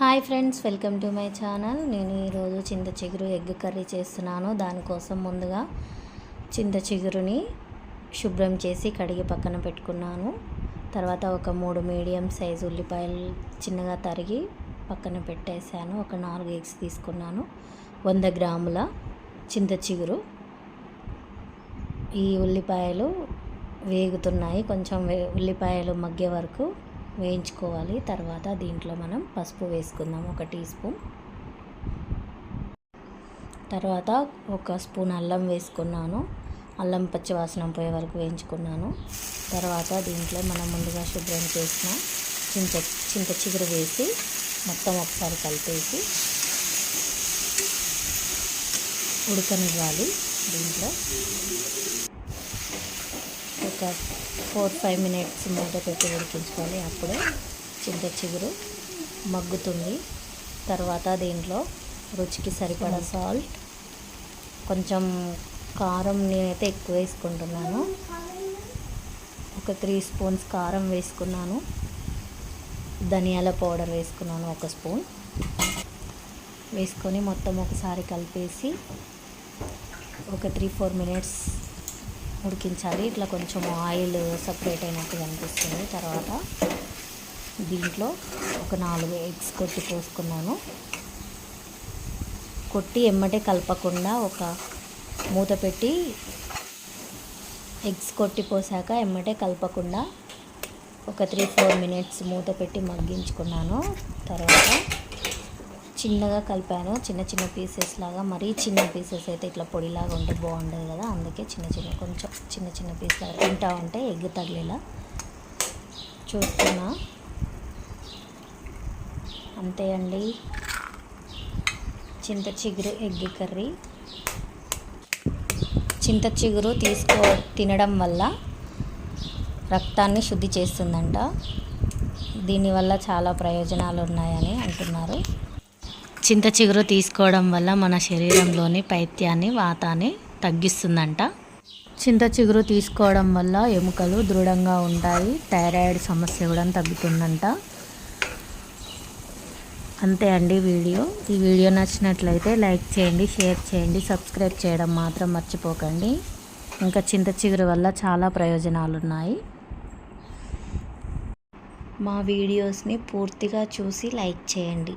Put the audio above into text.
Hi friends welcome to my channel. నేను ఈరోజు చింత చిగురు ఎగ్ కర్రీ చేస్తున్నాను. దానికోసం ముందుగా చింత చిగురుని శుభ్రం చేసి కడిగి పక్కన పెట్టుకున్నాను. తర్వాత ఒక మూడు మీడియం సైజు ఉల్లిపాయలు చిన్నగా తరిగి పక్కన పెట్టేశాను. ఒక నాలుగు ఎగ్స్ తీసుకున్నాను. వంద గ్రాముల చింత చిగురు. ఈ ఉల్లిపాయలు వేగుతున్నాయి. కొంచెం వే ఉల్లిపాయలు మగ్గే వరకు వేయించుకోవాలి. తర్వాత దీంట్లో మనం పసుపు వేసుకుందాం. ఒక టీ స్పూన్. తర్వాత ఒక స్పూన్ అల్లం వేసుకున్నాను. అల్లం పచ్చివాసన పోయే వరకు వేయించుకున్నాను. తర్వాత దీంట్లో మనం ముందుగా శుభ్రం చేసిన చింత చింత చిగురు వేసి మొత్తం ఒకసారి కలిపేసి ఉడకనివ్వాలి దీంట్లో. ఒక ఫోర్ ఫైవ్ మినిట్స్ మూత పెట్టి ఉడికించుకోవాలి. అప్పుడే చింత చిగురు మగ్గుతుంది. తర్వాత దీంట్లో రుచికి సరిపడా సాల్ట్ కొంచెం కారం నేనైతే ఎక్కువ వేసుకుంటున్నాను. ఒక త్రీ స్పూన్స్ కారం వేసుకున్నాను. ధనియాల పౌడర్ వేసుకున్నాను ఒక స్పూన్. వేసుకొని మొత్తం ఒకసారి కలిపేసి ఒక త్రీ ఫోర్ మినిట్స్ ఉడికించాలి. ఇట్లా కొంచెం ఆయిల్ సపరేట్ అయినట్టు కనిపిస్తుంది. తర్వాత దీంట్లో ఒక నాలుగు ఎగ్స్ కొట్టి పోసుకున్నాను. కొట్టి ఎమ్మటే కలపకుండా ఒక మూత పెట్టి ఎగ్స్ కొట్టి పోసాక ఎమ్మటే కలపకుండా ఒక త్రీ ఫోర్ మినిట్స్ మూత పెట్టి మగ్గించుకున్నాను. తర్వాత చిన్నగా కలిపాను. చిన్న చిన్న పీసెస్ లాగా మరీ చిన్న పీసెస్ అయితే ఇట్లా పొడిలాగా ఉంటే బాగుండదు కదా. అందుకే చిన్న చిన్న కొంచెం చిన్న చిన్న పీస్ లాగా తింటా ఉంటే ఎగ్ తగిలేలా చూస్తున్నా. అంతే అండి. చింత చిగురు ఎగ్ కర్రీ. చింత చిగురు తీసుకో తినడం వల్ల రక్తాన్ని శుద్ధి చేస్తుందంట. దీనివల్ల చాలా ప్రయోజనాలు ఉన్నాయని అంటున్నారు. చింత చిగురు తీసుకోవడం వల్ల మన శరీరంలోని పైత్యాన్ని వాతాన్ని తగ్గిస్తుందంట. చింత చిగురు తీసుకోవడం వల్ల ఎముకలు దృఢంగా ఉంటాయి థైరాయిడ్ సమస్య కూడా తగ్గుతుందంట. అంతే అండి వీడియో. ఈ వీడియో నచ్చినట్లయితే లైక్ చేయండి షేర్ చేయండి సబ్స్క్రైబ్ చేయడం మాత్రం మర్చిపోకండి. ఇంకా చింత చిగురు వల్ల చాలా ప్రయోజనాలు ఉన్నాయి మా వీడియోస్ని పూర్తిగా చూసి లైక్ చేయండి.